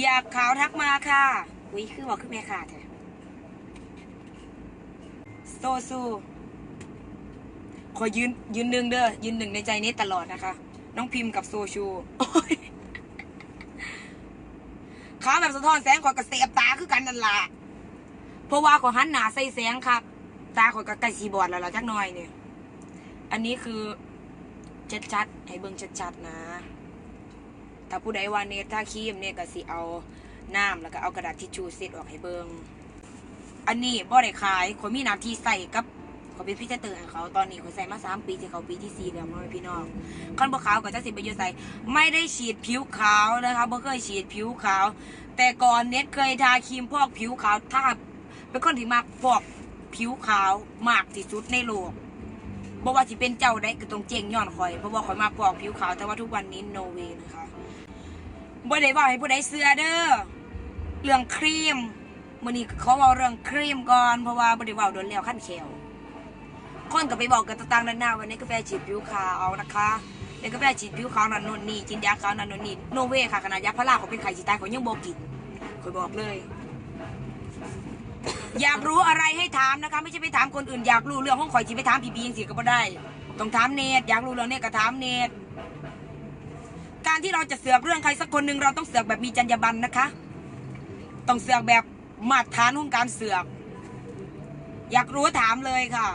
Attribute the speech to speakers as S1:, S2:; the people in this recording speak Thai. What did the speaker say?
S1: อยากขาวทักมาค่ะอุ้ยคือบอกคือแม่ค่ะเถอะโซซูขอยืนยืนหนึ่งเด้อยืนหนึ่งในใจนี้ตลอดนะคะ น้องพิมพ์กับโซชูขาวแบบสะท้อนแสงขอยกระเสียบตาคือกันนั่นล่ะเพราะว่าขอยหันหนาใส่แสงครับ ตาขอยกระไก่สีบอดแล้วล่ะจักหน่อยเนี่ย อันนี้คือชัดๆให้เบิ่งชัดๆนะ ถ้าผู้ใดว่าเนตถ้าครีมเนี่ยก็สิเอาน้ำแล้วก็เอากระดาษทิชชู่เซตออกให้เบิงอันนี้บ่ได้ขายคนมีหน้าที่ใส่กับเขาเป็นพี่เตอร์ให้เขาตอนนี้เขาใส่มาสามปีที่เขาปีที่สี่แล้วพ่อแม่พี่น้องคันบ่ขาวก็จะสิไปอยู่ใส่ไม่ได้ฉีดผิวขาวนะคะบ่เคยฉีดผิวขาว แต่ก่อนเน็ตเคยทาครีมพอกผิวขาวถ้าเป็นคนที่มักฟอกผิวขาวมากที่สุดในโลก บอกว่าสิเป็นเจ้าได้ก็ต้องเจงย้อนข่อยเพราะว่าข่อยมาฟอกผิวขาวแต่ว่าทุกวันนี้โนเวนะคะบ่ได้บอกให้ผู้ใดเสื้อเด้อเรื่องครีมมื้อนี้เขาเอาเรื่องครีมก่อนเพราะว่าบ่ได้เว้าโดนแล้วขั้นแขวคนก็ไปบอกกันต่างๆนานาวันนี้กาแฟฉีดผิวขาวนะคะในกาแฟฉีดผิวขาวนันนนนี่กินยาขาวนันนนนี่โนเวค่ะขนาดยาพาราเขาเป็นไข้สิตายเขายังบ่กินข่อยบอกเลย อยากรู้อะไรให้ถามนะคะ ไม่ใช่ไปถาม คนอื่นอยากรู้เรื่องของข่อยจีไปถามพี่บียังสิก็บ่ได้ ต้องถามเนตอยากรู้เรื่องเนตก็ถามเนตการที่เราจะเสือกเรื่องใครสักคนหนึ่งเราต้องเสือกแบบมีจรรยาบรรณนะคะ ต้องเสือกแบบมาตรฐานของการเสือก อยากรู้ถามเลยค่ะ